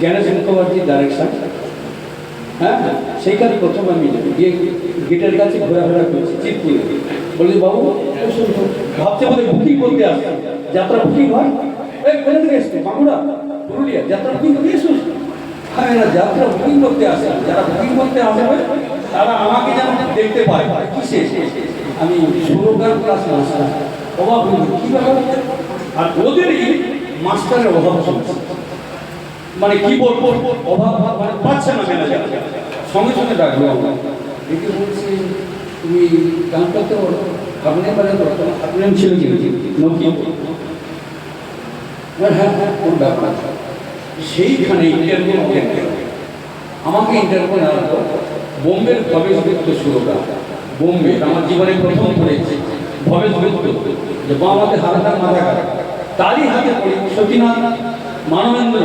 Gyanesh Mukhopadhyay direction হ্যাঁ? সেইখানে প্রথম আমি গিয়ে গেটের কাছে ঘোরাফেরা করছি চিৎপুরে বলি বাবু ভাবছে বলে বুকিং করতে আসছে। যাত্রা বুকিং হয়? এসছে? বাঁকুড়া, পুরুলিয়া। যাত্রা বুকিং করতে এসো হ্যাঁ এরা যাত্রা বুকিং করতে আসে যারা বুকিং করতে আসবে, তারা আমাকে যেন দেখতে পায়। কিসে? আমি সুরকার ক্লাস মাস্টার অভাব কি ব্যাপার? আর ওদেরই মাস্টারের অভাব চলছে। মানে কি বলব অভাব মানে পাচ্ছে না ম্যানেজার সঙ্গে সঙ্গে ডাকবে আমরা বলছে, তুমি গান করতে পারো আপনি পারে আপনি ছিল কি? নকি হ্যাঁ হ্যাঁ হ্যাঁ ব্যাপার সেইখানে ইন্টারভিউ আমাকে ইন্টারভিউ নেওয়ার পর বোম্বের ভবেশ গুপ্ত সুরকার বোম্বে আমার জীবনে প্রথম পড়েছে ভবেশ যে বাবাতে হারাটা মাথা কাটা তারই হাতে পড়ি সতীনাথ মানবেন্দ্র।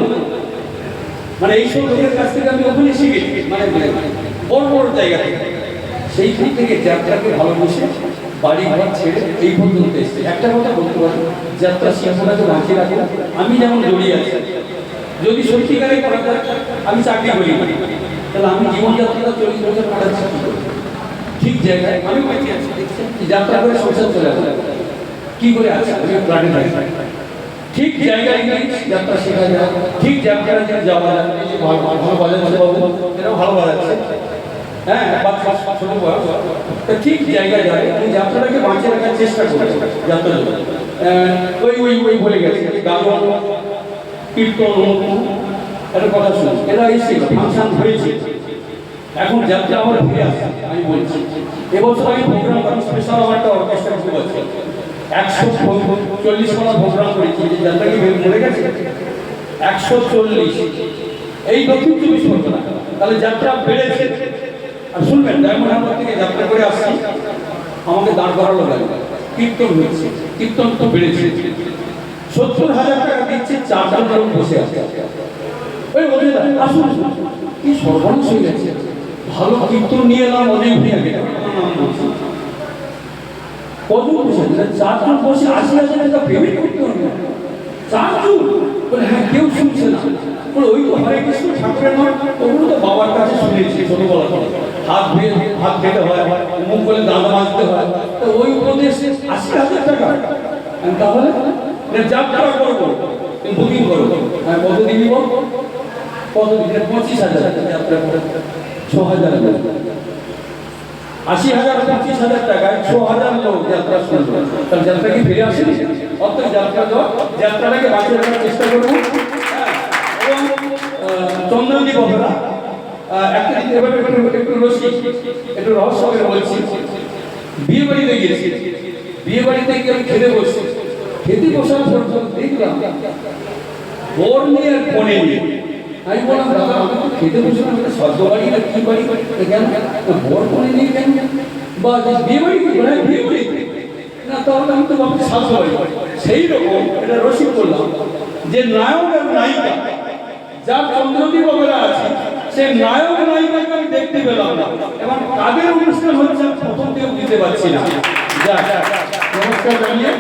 মানে এই সব লোকের কাছ থেকে আমি ওখানে শিখেছি মানে বড় বড় জায়গা থেকে। সেইখান থেকে যাত্রাকে ভালোবেসে বাড়ি ঘর ছেড়ে এই পর্যন্ত এসেছে। একটা কথা বলতে পারি, যাত্রা শিল্পটাকে বাঁচিয়ে রাখে। আমি যেমন জড়িয়ে আছি, যদি সত্যিকারে আমি চাকরি করি। তাহলে আমি জীবনযাত্রাটা চল্লিশ বছর কাটাচ্ছি? ঠিক জায়গায় আমি যাত্রা করে সংসার চলে আসে কি করে আছে? আমি থাকি। ঠিক জায়গায় গিয়ে যাত্রা শেখা যায়, ঠিক যাত্রা যেন যাওয়া যায়। ভালো বাজাচ্ছে বাবু? এরাও ভালো বাজাচ্ছে হ্যাঁ ঠিক জায়গায় যায়, এই যাত্রাটাকে বাঁচিয়ে রাখার চেষ্টা করে যাত্রা ওই ওই ওই বলে গেছে। গাজন কীর্তন, একটা কথা শুনুন। এরা এসেছিল ফাংশন হয়েছে এখন যাত্রা আবার ফিরে আসছে, আমি বলছি। এবছর আমি প্রোগ্রাম করি স্পেশাল আমার একটা অর্কেস্ট্রা গ্রুপ আছে একশো চল্লিশ করেছি যে যাত্রা কি মরে গেছে একশো চল্লিশ। এই দক্ষিণ চব্বিশ পরগনা তাহলে যাত্রা বেড়েছে। আর শুনবেন, ডায়মন্ড হারবার থেকে যাত্রা করে আসছি। আমাকে দাঁড় করালো লাগে কীর্তন হয়েছে। কীর্তন তো বেড়েছে। সত্তর হাজার টাকা দিচ্ছে, চারজন লোক বসে আছে। ওই বলে আসুন। কি সর্বনাশ হয়ে গেছে ভালো কীর্তন নিয়ে এলাম, অনেক কজন বসে চারজন বসে চারজন? হ্যাঁ কেউ শুনছে না। ওই তো হরে কৃষ্ণ, ঠাকুরের নাম ওগুলো তো বাবার কাছে শুনেছি ছোটবেলা হাত ধুয়ে, হাত খেতে হয়, মুখ বলে দাঁত মাজতে হয়। তো ওই উপদেশ আশি হাজার টাকা। তাহলে না যাত্রা করব বুকিং করো। হ্যাঁ কত দিন কত দিন পঁচিশ হাজার। ছ হাজার। আশি হাজার পঁচিশ হাজার টাকায় ছ হাজার লোক যাত্রা শুনবে তাহলে যাত্রা কি ফিরে আসেনি? অর্থাৎ যাত্রা তো যাত্রাটাকে বাঁচিয়ে রাখার চেষ্টা করব। হ্যাঁ, এবং আহ, চন্দনদীপ একটা এবার একটু রসি একটু রহস্য করে বলছি। বিয়ে বাড়িতে গিয়েছি। বিয়ে বাড়িতে গিয়ে আমি খেতে বসছি। খেতে বসার পর যখন দেখলাম বর নিয়ে আর কনে নিয়ে। আমি বললাম দাদা আমি তো খেতে বসে না স্বর্গ বাড়ি না কি বাড়ি? কেন? বর কনে নিয়ে কেন বা যে বিয়ে বাড়ি বলে বিয়ে বাড়ি। না, তাহলে আমি তো ভাবছি স্বাস্থ্য বাড়ি। সেই রকম এটা রসিক করলাম যে নায়ক আর নায়িকা যার চন্দ্রদীপ অবেলা আছে, সে নায়ক নায়িকাকে আমি দেখতে পেলাম না। এবং কাদের অনুষ্ঠান হচ্ছে? প্রথম দিতে পারছি না। নমস্কার জানিয়ে।